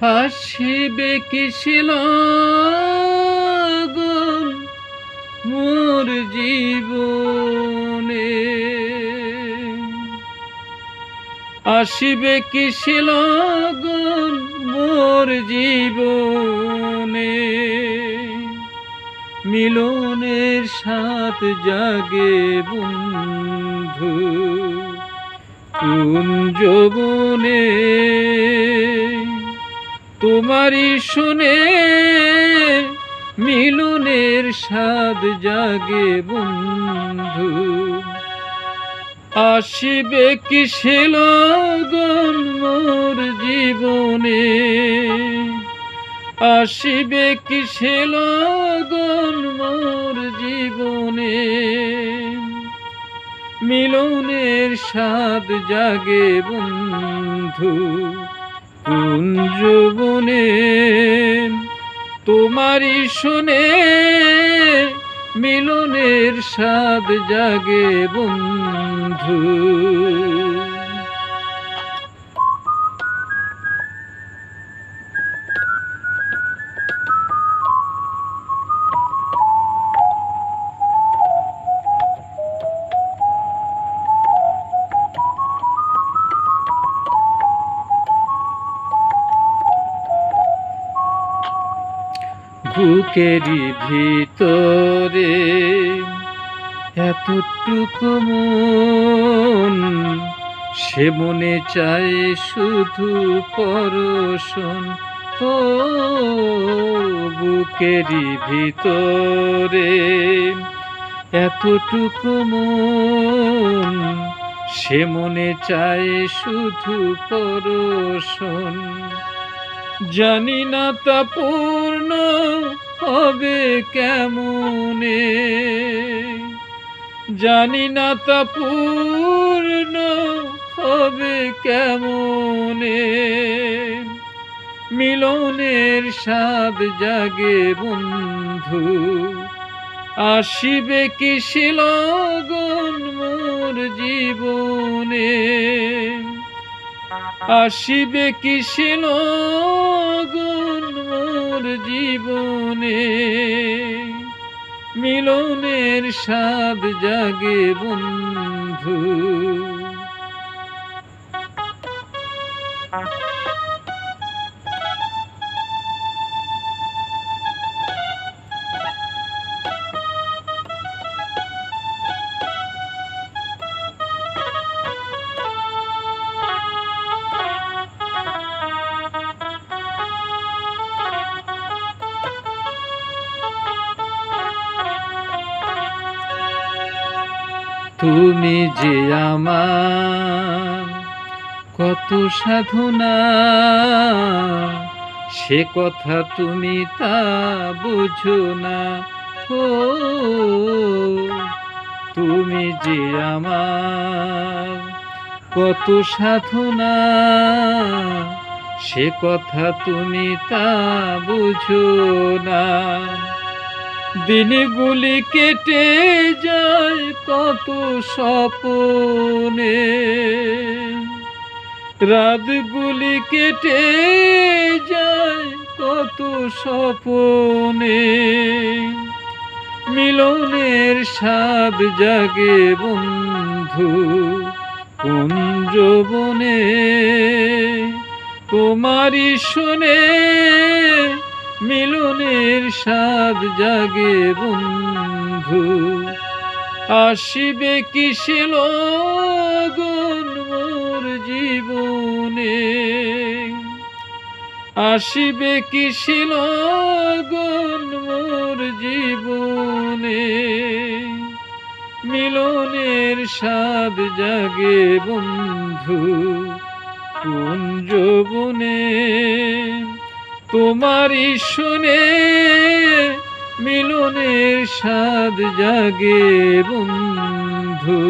হাসিবে কি ছিল মোর জীবনে? আসিবে কি ছিল মোর জীবনে? মিলনের সাথ জাগে বন্ধু কুঞ্জবনে তোমারই শুনে মিলনের স্বাদ জাগে বন্ধু। আসিবে কি লগন মোর জীবনে? আসিবে কি লগন মোর জীবনে? মিলনের স্বাদ জাগে বন্ধু। কুঞ্জবনে তোমারই শুনে মিলনের স্বাদ জাগে বন্ধু। বুকেরই ভিতরে এতটুকু মন, সে মনে চায় শুধু পরশন। ও বুকেরই ভিতরে এতটুকু মন, সে মনে চায় শুধু পরশন। জানি না তা পূর্ণ হবে কেমনে? জানি না তা পূর্ণ হবে কেমনে? মিলনের স্বাদ জাগে বন্ধু, আসিবে কি শিলগন মোর জীবনে? আসিবে কি লগন মোর জীবনে মিলনের স্বাদ জাগে বন্ধু। তুমি যে আমার কত সাধনা, সে কথা তুমি তা বুঝো না। ও, তুমি যে আমার কত সাধনা, সে কথা তুমি তা বুঝো না। দিনগুলি কেটে যায় কত স্বপনে। রাতগুলি কেটে যায় কত স্বপনে। মিলনের স্বাদ জাগে বন্ধু কুঞ্জবনে তোমারই শুনে মিলনের স্বাদ জাগে বন্ধু। আসিবে কি লগন মোর জীবনে? আসিবে কি লগন মোর জীবনে? মিলনের স্বাদ জাগে বন্ধু কুঞ্জবনে তোমারই শুনে মিলনের স্বাদ জাগে বন্ধু।